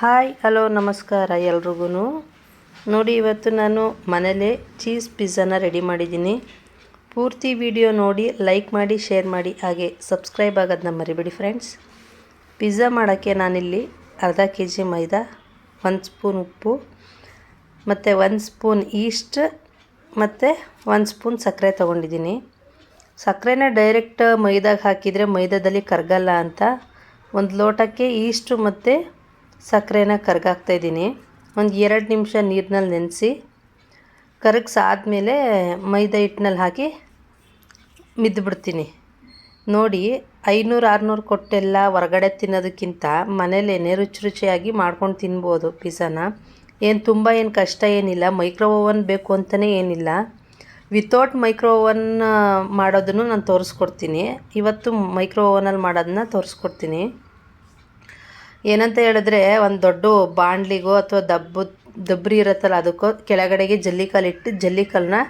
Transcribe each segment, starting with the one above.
Hi, hello, ನಮಸ್ಕಾರ ಎಲ್ರಿಗೂ ನೋಡಿ, ಇವತ್ತು ನಾನು ಮನೇಲೇ ಚೀಸ್ ಪಿಜ್ಜಾನ ರೆಡಿ ಮಾಡಿದ್ದೀನಿ. ಪೂರ್ತಿ ವಿಡಿಯೋ ನೋಡಿ, ಲೈಕ್ ಮಾಡಿ, ಶೇರ್ ಮಾಡಿ, ಹಾಗೆ ಸಬ್ಸ್ಕ್ರೈಬ್ ಆಗೋದನ್ನ ಮರಿಬೇಡಿ ಫ್ರೆಂಡ್ಸ್. ಪಿಜ್ಜಾ ಮಾಡೋಕ್ಕೆ ನಾನಿಲ್ಲಿ ಅರ್ಧ ಕೆ ಜಿ ಮೈದಾ, ಒಂದು ಸ್ಪೂನ್ ಉಪ್ಪು, ಮತ್ತು ಒಂದು ಸ್ಪೂನ್ ಈಸ್ಟ್, ಮತ್ತು ಒಂದು ಸ್ಪೂನ್ ಸಕ್ಕರೆ ತೊಗೊಂಡಿದ್ದೀನಿ. ಸಕ್ಕರೆನ ಡೈರೆಕ್ಟ್ ಮೈದಾಗೆ ಹಾಕಿದರೆ ಮೈದಾದಲ್ಲಿ ಕರಗಲ್ಲ ಅಂತ. ಒಂದು ಲೋಟಕ್ಕೆ ಈಸ್ಟು ಮತ್ತು ಸಕ್ಕರೆನ ಕರಗಾಕ್ತಾಯಿದ್ದೀನಿ ಒಂದು ಎರಡು ನಿಮಿಷ ನೀರಿನಲ್ಲಿ ನೆನೆಸಿ, ಕರಗಿಸಾದ್ಮೇಲೆ ಮೈದಾ ಹಿಟ್ಟಿನಲ್ಲಿ ಹಾಕಿ ಮಿದ್ದುಬಿಡ್ತೀನಿ ನೋಡಿ, ಐನೂರು, ಆರುನೂರು ಕೊಟ್ಟೆಲ್ಲ ಹೊರಗಡೆ ತಿನ್ನೋದಕ್ಕಿಂತ ಮನೇಲೇನೆ ರುಚಿ ರುಚಿಯಾಗಿ ಮಾಡ್ಕೊಂಡು ತಿನ್ಬೋದು ಪಿಝಾನ ಏನು ತುಂಬ ಏನು ಕಷ್ಟ ಏನಿಲ್ಲ ಮೈಕ್ರೋ ಓವನ್ ಬೇಕು ಅಂತಲೇ ಏನಿಲ್ಲ. ವಿತೌಟ್ ಮೈಕ್ರೋ ಓವನ್ ಮಾಡೋದನ್ನು ನಾನು ತೋರಿಸ್ಕೊಡ್ತೀನಿ. ಇವತ್ತು ಮೈಕ್ರೋ ಓವನಲ್ಲಿ ಮಾಡೋದನ್ನ ತೋರಿಸ್ಕೊಡ್ತೀನಿ. ಏನಂತ ಹೇಳಿದ್ರೆ ಒಂದು ದೊಡ್ಡ ಬಾಣಲಿಗೋ ಅಥವಾ ದಬ್ಬು, ದಬ್ರಿ ಇರುತ್ತಲ್ಲ ಅದಕ್ಕೋ ಕೆಳಗಡೆಗೆ ಜಲ್ಲಿಕಲ್ಲು ಇಟ್ಟು ಜಲ್ಲಿಕಲ್ಲನ್ನ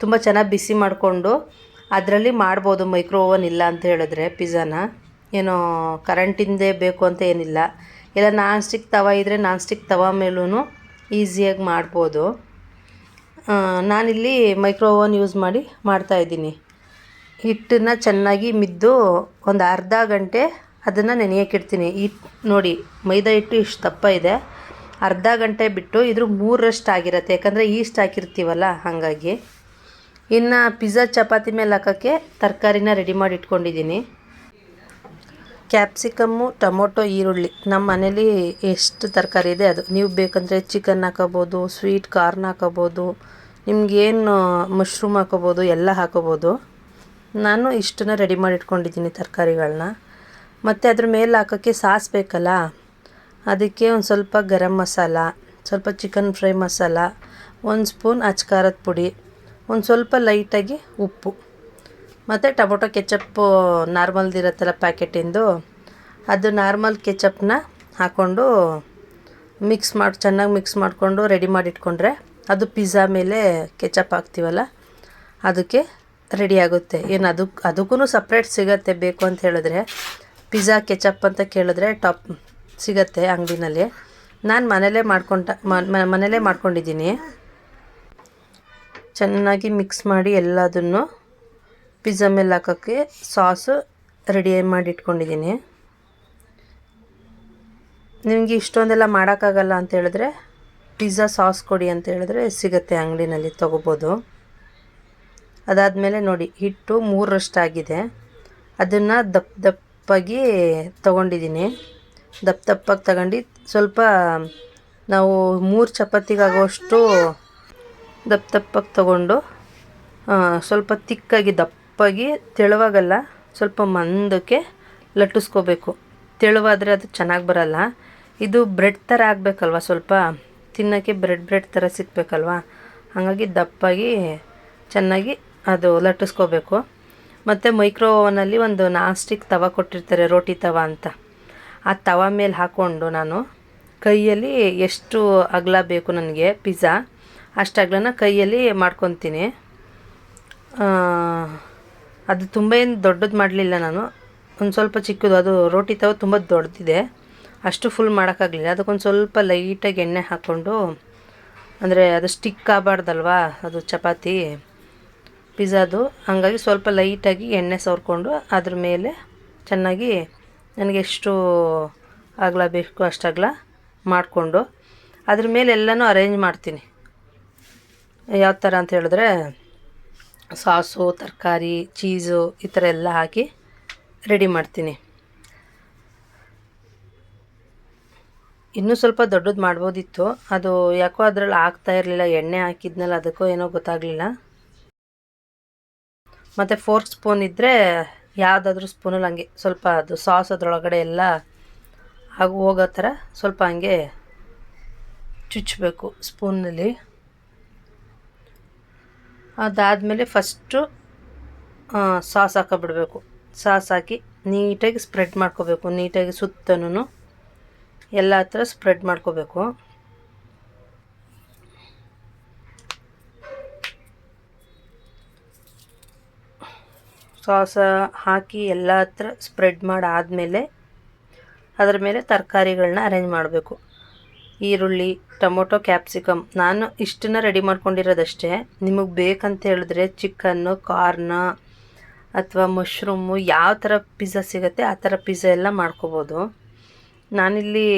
ತುಂಬ ಚೆನ್ನಾಗಿ ಬಿಸಿ ಮಾಡಿಕೊಂಡು ಅದರಲ್ಲಿ ಮಾಡ್ಬೋದು ಮೈಕ್ರೋ ಓವನ್ ಇಲ್ಲ ಅಂತ ಹೇಳಿದ್ರೆ ಪಿಜ್ಜಾನ. ಏನೋ ಕರೆಂಟಿಂದೇ ಬೇಕು ಅಂತ ಏನಿಲ್ಲ. ಇಲ್ಲ ನಾನ್ ಸ್ಟಿಕ್ ತವ ಇದ್ದರೆ ನಾನ್ ಸ್ಟಿಕ್ ತವ ಮೇಲೂ ಈಸಿಯಾಗಿ ಮಾಡ್ಬೋದು. ನಾನಿಲ್ಲಿ ಮೈಕ್ರೋ ಓವನ್ ಯೂಸ್ ಮಾಡಿ ಮಾಡ್ತಾಯಿದ್ದೀನಿ ಹಿಟ್ಟನ್ನು ಚೆನ್ನಾಗಿ ಮಿದ್ದು ಒಂದು ಅರ್ಧ ಗಂಟೆ ಅದನ್ನು ನೆನೆಯೋಕ್ಕಿಡ್ತೀನಿ ಈ ನೋಡಿ, ಮೈದಾ ಹಿಟ್ಟು ಇಷ್ಟು ದಪ್ಪ ಇದೆ. ಅರ್ಧ ಗಂಟೆ ಬಿಟ್ಟು ಇದ್ರ ಮೂರರಷ್ಟು ಆಗಿರುತ್ತೆ. ಯಾಕಂದರೆ ಈಸ್ಟ್ ಹಾಕಿರ್ತೀವಲ್ಲ, ಹಾಗಾಗಿ. ಇನ್ನು ಪಿಜ್ಜಾ ಚಪಾತಿ ಮೇಲೆ ಹಾಕೋಕ್ಕೆ ತರಕಾರಿನ ರೆಡಿ ಮಾಡಿ ಇಟ್ಕೊಂಡಿದ್ದೀನಿ. ಕ್ಯಾಪ್ಸಿಕಮ್ಮು, ಟೊಮೊಟೊ, ಈರುಳ್ಳಿ. ನಮ್ಮ ಮನೇಲಿ ಎಷ್ಟು ತರಕಾರಿ ಇದೆ ಅದು. ನೀವು ಬೇಕಂದರೆ ಚಿಕನ್ ಹಾಕೋಬೋದು, ಸ್ವೀಟ್ ಕಾರ್ನ್ ಹಾಕೋಬೋದು, ನಿಮಗೇನು ಮಶ್ರೂಮ್ ಹಾಕೋಬೋದು, ಎಲ್ಲ ಹಾಕೋಬೋದು. ನಾನು ಇಷ್ಟನ್ನ ರೆಡಿ ಮಾಡಿ ಇಟ್ಕೊಂಡಿದ್ದೀನಿ ತರಕಾರಿಗಳನ್ನ ಮತ್ತು ಅದ್ರ ಮೇಲೆ ಹಾಕೋಕ್ಕೆ ಸಾಸ್ ಬೇಕಲ್ಲ? ಅದಕ್ಕೆ ಒಂದು ಸ್ವಲ್ಪ ಗರಂ ಮಸಾಲ, ಸ್ವಲ್ಪ ಚಿಕನ್ ಫ್ರೈ ಮಸಾಲ, ಒಂದು ಸ್ಪೂನ್ ಅಚ್ಕಾರದ ಪುಡಿ, ಒಂದು ಸ್ವಲ್ಪ ಲೈಟಾಗಿ ಉಪ್ಪು. ಮತ್ತು ಟೊಮೊಟೊ ಕೆಚಪ್ಪು ನಾರ್ಮಲ್ದಿರತ್ತಲ್ಲ ಪ್ಯಾಕೆಟಿಂದು ಅದು ನಾರ್ಮಲ್ ಕೆಚಪ್ನ ಹಾಕ್ಕೊಂಡು ಮಿಕ್ಸ್ ಮಾಡಿ, ಚೆನ್ನಾಗಿ ಮಿಕ್ಸ್ ಮಾಡಿಕೊಂಡು ರೆಡಿ ಮಾಡಿಟ್ಕೊಂಡ್ರೆ ಅದು ಪಿಜ್ಜಾ ಮೇಲೆ ಕೆಚಪ್ ಹಾಕ್ತೀವಲ್ಲ, ಅದಕ್ಕೆ ರೆಡಿ ಆಗುತ್ತೆ. ಏನು ಅದಕ್ಕೆ ಅದಕ್ಕೂ ಸಪ್ರೇಟ್ ಸಿಗತ್ತೆ ಬೇಕು ಅಂತ ಹೇಳಿದ್ರೆ ಪಿಜ್ಜಾ, ಕೆಚಪ್ ಅಂತ ಕೇಳಿದ್ರೆ ಟಾಪ್ ಸಿಗತ್ತೆ ಅಂಗಡಿನಲ್ಲಿ. ನಾನು ಮನೇಲೇ ಮಾಡ್ಕೊಂಡ ಮನೇಲೇ ಮಾಡ್ಕೊಂಡಿದ್ದೀನಿ. ಚೆನ್ನಾಗಿ ಮಿಕ್ಸ್ ಮಾಡಿ ಎಲ್ಲದನ್ನು ಪಿಜ್ಜಾ ಮೇಲೆ ಹಾಕೋಕ್ಕೆ ಸಾಸು ರೆಡಿ ಮಾಡಿ ಇಟ್ಕೊಂಡಿದ್ದೀನಿ. ನಿಮಗೆ ಇಷ್ಟೊಂದೆಲ್ಲ ಮಾಡೋಕ್ಕಾಗಲ್ಲ ಅಂತ ಹೇಳಿದ್ರೆ ಪಿಜ್ಜಾ ಸಾಸ್ ಕೊಡಿ ಅಂತ ಹೇಳಿದ್ರೆ ಸಿಗುತ್ತೆ ಅಂಗಡಿನಲ್ಲಿ ತೊಗೋಬೋದು. ಅದಾದಮೇಲೆ ನೋಡಿ, ಹಿಟ್ಟು ಮೂರರಷ್ಟಾಗಿದೆ. ಅದನ್ನು ದಪ್ಪ ದಪ್ಪಾಗಿ ತಗೊಂಡಿದ್ದೀನಿ. ದಪ್ಪ ದಪ್ಪಾಗಿ ತಗೊಂಡು ಸ್ವಲ್ಪ ನಾವು ಮೂರು ಚಪಾತಿಗಾಗೋಷ್ಟು ದಪ್ಪ ದಪ್ಪಾಗಿ ತಗೊಂಡು ಸ್ವಲ್ಪ ತಿಕ್ಕಾಗಿ ದಪ್ಪಾಗಿ ತೆಳುವಾಗಲ್ಲ, ಸ್ವಲ್ಪ ಮಂದಕ್ಕೆ ಲಟ್ಟಿಸ್ಕೋಬೇಕು. ತೆಳುವಾದರೆ ಅದು ಚೆನ್ನಾಗಿ ಬರಲ್ಲ. ಇದು ಬ್ರೆಡ್ ಥರ ಆಗಬೇಕಲ್ವ ಸ್ವಲ್ಪ? ತಿನ್ನೋಕ್ಕೆ ಬ್ರೆಡ್ ಬ್ರೆಡ್ ಥರ ಸಿಕ್ಕಬೇಕಲ್ವ ಹಾಗಾಗಿ ದಪ್ಪಾಗಿ ಚೆನ್ನಾಗಿ ಅದು ಲಟ್ಟಿಸ್ಕೋಬೇಕು. ಮತ್ತು ಮೈಕ್ರೋ ಓವನಲ್ಲಿ ಒಂದು ನಾಸ್ಟಿಕ್ ತವ ಕೊಟ್ಟಿರ್ತಾರೆ, ರೋಟಿ ತವ ಅಂತ. ಆ ತವ ಮೇಲೆ ಹಾಕ್ಕೊಂಡು ನಾನು ಕೈಯಲ್ಲಿ ಎಷ್ಟು ಅಗಲ ಬೇಕು ನನಗೆ, ಪಿಜ್ಜಾ, ಅಷ್ಟು ಅಗಲನ ಕೈಯಲ್ಲಿ ಮಾಡ್ಕೊತೀನಿ. ಅದು ತುಂಬ ಏನು ದೊಡ್ಡದು ಮಾಡಲಿಲ್ಲ ನಾನು. ಒಂದು ಸ್ವಲ್ಪ ಚಿಕ್ಕದು, ಅದು ರೋಟಿ ತವ ತುಂಬ ದೊಡ್ಡದಿದೆ ಅಷ್ಟು ಫುಲ್ ಮಾಡೋಕ್ಕಾಗಲಿಲ್ಲ. ಅದಕ್ಕೊಂದು ಸ್ವಲ್ಪ ಲೈಟಾಗಿ ಎಣ್ಣೆ ಹಾಕ್ಕೊಂಡು ಅಂದರೆ ಅದು ಸ್ಟಿಕ್ ಆಗಬಾರ್ದಲ್ವಾ, ಅದು ಚಪಾತಿ. ಪಿಜ್ಜಾದು. ಹಾಗಾಗಿ ಸ್ವಲ್ಪ ಲೈಟಾಗಿ ಎಣ್ಣೆ ಸವರ್ಕೊಂಡು ಅದ್ರ ಮೇಲೆ ಚೆನ್ನಾಗಿ ನನಗೆ ಎಷ್ಟು ಅಗಲ ಬೇಕು ಅಷ್ಟು ಅಗಲ ಮಾಡಿಕೊಂಡು ಅದ್ರ ಮೇಲೆ ಎಲ್ಲನೂ ಅರೇಂಜ್ ಮಾಡ್ತೀನಿ. ಯಾವ ಥರ ಅಂತ ಹೇಳಿದ್ರೆ ಸಾಸು, ತರಕಾರಿ, ಚೀಸು ಈ ಥರ ಎಲ್ಲ ಹಾಕಿ ರೆಡಿ ಮಾಡ್ತೀನಿ. ಇನ್ನೂ ಸ್ವಲ್ಪ ದೊಡ್ಡದು ಮಾಡ್ಬೋದಿತ್ತು. ಅದು ಯಾಕೋ ಅದರಲ್ಲಿ ಆಗ್ತಾ ಇರಲಿಲ್ಲ, ಎಣ್ಣೆ ಹಾಕಿದ್ನಲ್ಲ, ಅದಕ್ಕೋ ಏನೋ ಗೊತ್ತಾಗಲಿಲ್ಲ. ಮತ್ತು ಫೋರ್ಕ್ ಸ್ಪೂನ್ ಇದ್ದರೆ ಯಾವುದಾದ್ರೂ ಸ್ಪೂನಲ್ಲಿ ಹಂಗೆ ಸ್ವಲ್ಪ ಅದು ಸಾಸ್ ಅದರೊಳಗಡೆ ಎಲ್ಲ ಹಾಗೆ ಹೋಗೋ ಥರ ಸ್ವಲ್ಪ ಹಂಗೆ ಚುಚ್ಚಬೇಕು ಸ್ಪೂನಲ್ಲಿ ಅದಾದಮೇಲೆ ಫಸ್ಟು ಸಾಸ್ ಹಾಕೊಬಿಡಬೇಕು. ಸಾಸ್ ಹಾಕಿ ನೀಟಾಗಿ ಸ್ಪ್ರೆಡ್ ಮಾಡ್ಕೋಬೇಕು. ನೀಟಾಗಿ ಸುತ್ತನೂ ಎಲ್ಲ ಹತ್ರ ಸ್ಪ್ರೆಡ್ ಮಾಡ್ಕೋಬೇಕು. ಸಾಸ ಹಾಕಿ ಎಲ್ಲ ಹತ್ರ ಸ್ಪ್ರೆಡ್ ಮಾಡಾದಮೇಲೆ ಅದರ ಮೇಲೆ ತರಕಾರಿಗಳನ್ನ ಅರೇಂಜ್ ಮಾಡಬೇಕು. ಈರುಳ್ಳಿ, ಟೊಮೊಟೊ ಕ್ಯಾಪ್ಸಿಕಮ್ ನಾನು ಇಷ್ಟನ್ನ ರೆಡಿ ಮಾಡ್ಕೊಂಡಿರೋದಷ್ಟೇ. ನಿಮಗೆ ಬೇಕಂತ ಹೇಳಿದ್ರೆ ಚಿಕನ್ನು ಕಾರ್ನ ಅಥವಾ ಮಶ್ರೂಮು ಯಾವ ಥರ ಪಿಜ್ಜಾ ಸಿಗುತ್ತೆ ಆ ಥರ ಪಿಜ್ಜಾ ಎಲ್ಲ ಮಾಡ್ಕೋಬೋದು. ನಾನಿಲ್ಲಿ,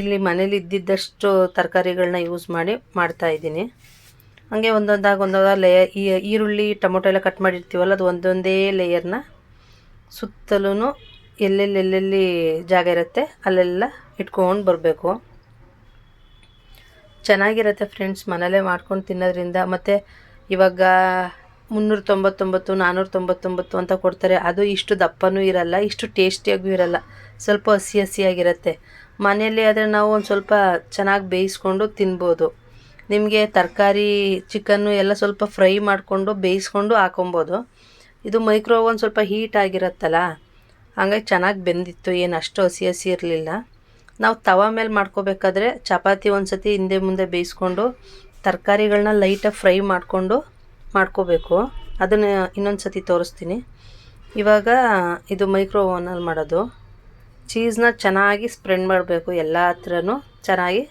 ಇಲ್ಲಿ ಮನೇಲಿ ಇದ್ದಿದ್ದಷ್ಟು ತರಕಾರಿಗಳನ್ನ ಯೂಸ್ ಮಾಡಿ ಮಾಡ್ತಾಯಿದ್ದೀನಿ ಹಾಗೆ ಒಂದೊಂದಾಗಿ ಒಂದೊಂದಾಗ ಲೇಯರ್ ಈರುಳ್ಳಿ, ಟೊಮೊಟೊ ಎಲ್ಲ ಕಟ್ ಮಾಡಿರ್ತೀವಲ್ಲ, ಅದು ಒಂದೊಂದೇ ಲೇಯರ್ನ ಸುತ್ತಲೂ ಎಲ್ಲೆಲ್ಲಿ ಎಲ್ಲೆಲ್ಲಿ ಜಾಗ ಇರುತ್ತೆ, ಅಲ್ಲೆಲ್ಲ ಇಟ್ಕೊಂಡು ಬರಬೇಕು. ಚೆನ್ನಾಗಿರುತ್ತೆ ಫ್ರೆಂಡ್ಸ್ ಮನೇಲೇ ಮಾಡ್ಕೊಂಡು ತಿನ್ನೋದ್ರಿಂದ. ಮತ್ತು ಇವಾಗ ಮುನ್ನೂರ ತೊಂಬತ್ತೊಂಬತ್ತು ನಾನ್ನೂರ ತೊಂಬತ್ತೊಂಬತ್ತು ಅಂತ ಕೊಡ್ತಾರೆ. ಅದು ಇಷ್ಟು ದಪ್ಪನೂ ಇರಲ್ಲ, ಇಷ್ಟು ಟೇಸ್ಟಿಯಾಗೂ ಇರಲ್ಲ. ಸ್ವಲ್ಪ ಹಸಿ ಹಸಿಯಾಗಿರುತ್ತೆ. ಮನೆಯಲ್ಲಿ ಆದರೆ ನಾವು ಒಂದು ಸ್ವಲ್ಪ ಚೆನ್ನಾಗಿ ಬೇಯಿಸ್ಕೊಂಡು ತಿನ್ಬೋದು. ನಿಮಗೆ ತರಕಾರಿ ಚಿಕನ್ನು ಎಲ್ಲ ಸ್ವಲ್ಪ ಫ್ರೈ ಮಾಡಿಕೊಂಡು ಬೇಯಿಸ್ಕೊಂಡು ಹಾಕೊಬೋದು. ಇದು ಮೈಕ್ರೋ ಒಂದು ಸ್ವಲ್ಪ ಹೀಟ್ ಆಗಿರುತ್ತಲ್ಲ, ಹಂಗಾಗಿ ಚೆನ್ನಾಗಿ ಬೆಂದಿತ್ತು, ಏನು ಅಷ್ಟು ಹಸಿ ಹಸಿ ಇರಲಿಲ್ಲ. ನಾವು ತವ ಮೇಲೆ ಮಾಡ್ಕೋಬೇಕಾದ್ರೆ ಚಪಾತಿ ಒಂದು ಸತಿ ಹಿಂದೆ ಮುಂದೆ ಬೇಯಿಸ್ಕೊಂಡು ತರಕಾರಿಗಳನ್ನ ಲೈಟಾಗಿ ಫ್ರೈ ಮಾಡಿಕೊಂಡು ಮಾಡ್ಕೋಬೇಕು. ಅದನ್ನು ಇನ್ನೊಂದು ಸತಿ ತೋರಿಸ್ತೀನಿ. ಇವಾಗ ಇದು ಮೈಕ್ರೋ ಓವನಲ್ಲಿ ಮಾಡೋದು. ಚೀಸ್ನ ಚೆನ್ನಾಗಿ ಸ್ಪ್ರೆಡ್ ಮಾಡಬೇಕು, ಎಲ್ಲ ಹತ್ರನೂ ಚೆನ್ನಾಗಿ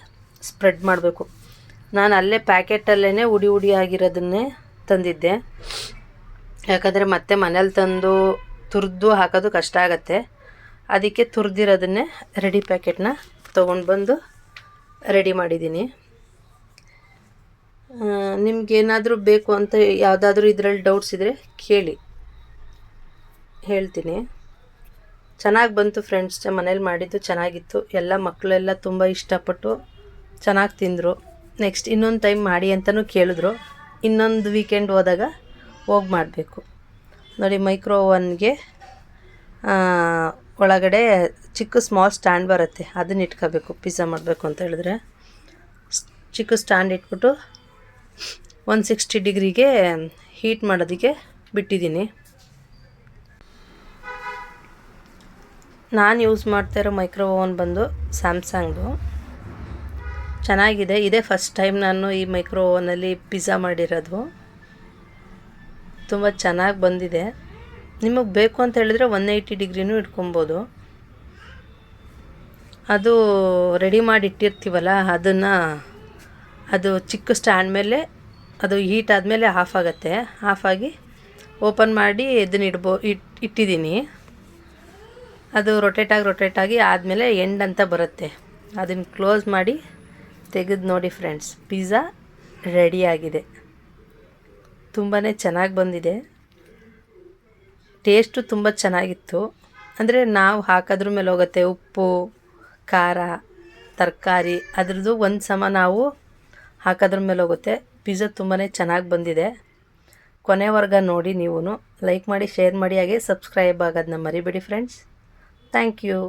ಸ್ಪ್ರೆಡ್ ಮಾಡಬೇಕು. ನಾನು ಅಲ್ಲೇ ಪ್ಯಾಕೆಟಲ್ಲೇ ಉಡಿ ಉಡಿ ಆಗಿರೋದನ್ನೇ ತಂದಿದ್ದೆ. ಯಾಕಂದರೆ ಮತ್ತೆ ಮನೇಲಿ ತಂದು ತುರಿದು ಹಾಕೋದು ಕಷ್ಟ ಆಗುತ್ತೆ. ಅದಕ್ಕೆ ತುರಿದಿರೋದನ್ನೇ ರೆಡಿ ಪ್ಯಾಕೆಟ್ನ ತೊಗೊಂಡು ಬಂದು ರೆಡಿ ಮಾಡಿದ್ದೀನಿ. ನಿಮಗೇನಾದರೂ ಬೇಕು ಅಂತ ಯಾವುದಾದ್ರೂ ಇದರಲ್ಲಿ ಡೌಟ್ಸ್ ಇದ್ದರೆ ಕೇಳಿ. ಹೇಳ್ತೀನಿ. ಚೆನ್ನಾಗಿ ಬಂತು ಫ್ರೆಂಡ್ಸ್ ಮನೇಲಿ ಮಾಡಿದ್ದು ಚೆನ್ನಾಗಿತ್ತು. ಎಲ್ಲ ಮಕ್ಕಳೆಲ್ಲ ತುಂಬ ಇಷ್ಟಪಟ್ಟು ಚೆನ್ನಾಗಿ ತಿಂದರು. ನೆಕ್ಸ್ಟ್ ಇನ್ನೊಂದು ಟೈಮ್ ಮಾಡಿ ಅಂತಲೂ ಕೇಳಿದ್ರು. ಇನ್ನೊಂದು ವೀಕೆಂಡ್ ಹೋದಾಗ ಹೋಗಿ ಮಾಡಬೇಕು. ನೋಡಿ ಮೈಕ್ರೋ ಓವನ್ಗೆ ಒಳಗಡೆ ಚಿಕ್ಕ ಸ್ಮಾಲ್ ಸ್ಟ್ಯಾಂಡ್ ಬರುತ್ತೆ. ಅದನ್ನ ಇಟ್ಕೋಬೇಕು ಪಿಜ್ಜಾ ಮಾಡಬೇಕು ಅಂತ ಹೇಳಿದ್ರೆ. ಚಿಕ್ಕ ಸ್ಟ್ಯಾಂಡ್ ಇಟ್ಬಿಟ್ಟು ಒನ್ ಸಿಕ್ಸ್ಟಿ ಡಿಗ್ರಿಗೆ ಹೀಟ್ ಮಾಡೋದಕ್ಕೆ ಬಿಟ್ಟಿದ್ದೀನಿ. ನಾನು ಯೂಸ್ ಮಾಡ್ತಾ ಇರೋ ಮೈಕ್ರೋ ಓವನ್ ಬಂದು ಸ್ಯಾಮ್ಸಂಗ್ದು ಚೆನ್ನಾಗಿದೆ. ಇದೇ ಫಸ್ಟ್ ಟೈಮ್ ನಾನು ಈ ಮೈಕ್ರೋ ಓವನಲ್ಲಿ ಪಿಜ್ಜಾ ಮಾಡಿರೋದು. ತುಂಬ ಚೆನ್ನಾಗಿ ಬಂದಿದೆ. ನಿಮಗೆ ಬೇಕು ಅಂತ ಹೇಳಿದ್ರೆ ಒನ್ ಏಯ್ಟಿ ಡಿಗ್ರಿನೂ ಇಟ್ಕೊಬೋದು. ಅದು ರೆಡಿ ಮಾಡಿ ಇಟ್ಟಿರ್ತೀವಲ್ಲ, ಅದನ್ನು ಅದು ಚಿಕ್ಕ ಸ್ಟ್ಯಾಂಡ್ ಮೇಲೆ, ಅದು ಹೀಟ್ ಆದಮೇಲೆ ಆಫ್ ಆಗುತ್ತೆ. ಆಫ್ ಆಗಿ ಓಪನ್ ಮಾಡಿ ಇದನ್ನ ಇಡ್ಬೋ, ಇಟ್, ಇಟ್ಟಿದ್ದೀನಿ. ಅದು ರೊಟೇಟಾಗಿ ರೊಟೇಟಾಗಿ ಆದಮೇಲೆ ಎಂಡ್ ಅಂತ ಬರುತ್ತೆ. ಅದನ್ನು ಕ್ಲೋಸ್ ಮಾಡಿ ತೆಗೆದು ನೋಡಿ ಫ್ರೆಂಡ್ಸ್ ಪಿಜ್ಜಾ ರೆಡಿಯಾಗಿದೆ ತುಂಬಾ ಚೆನ್ನಾಗಿ ಬಂದಿದೆ. ಟೇಸ್ಟು ತುಂಬ ಚೆನ್ನಾಗಿತ್ತು. ಅಂದರೆ ನಾವು ಹಾಕೋದ್ರ ಮೇಲೆ ಹೋಗುತ್ತೆ ಉಪ್ಪು, ಖಾರ, ತರಕಾರಿ, ಅದ್ರದ್ದು ಒಂದು ಸಮ ನಾವು ಹಾಕೋದ್ರ ಮೇಲೆ ಹೋಗುತ್ತೆ. ಪಿಜ್ಜಾ ತುಂಬಾ ಚೆನ್ನಾಗಿ ಬಂದಿದೆ. ಕೊನೆವರ್ಗ ನೋಡಿ ನೀವು ಲೈಕ್ ಮಾಡಿ ಶೇರ್ ಮಾಡಿ, ಹಾಗೆ ಸಬ್ಸ್ಕ್ರೈಬ್ ಆಗೋದನ್ನ ಮರಿಬೇಡಿ ಫ್ರೆಂಡ್ಸ್ ಥ್ಯಾಂಕ್ ಯು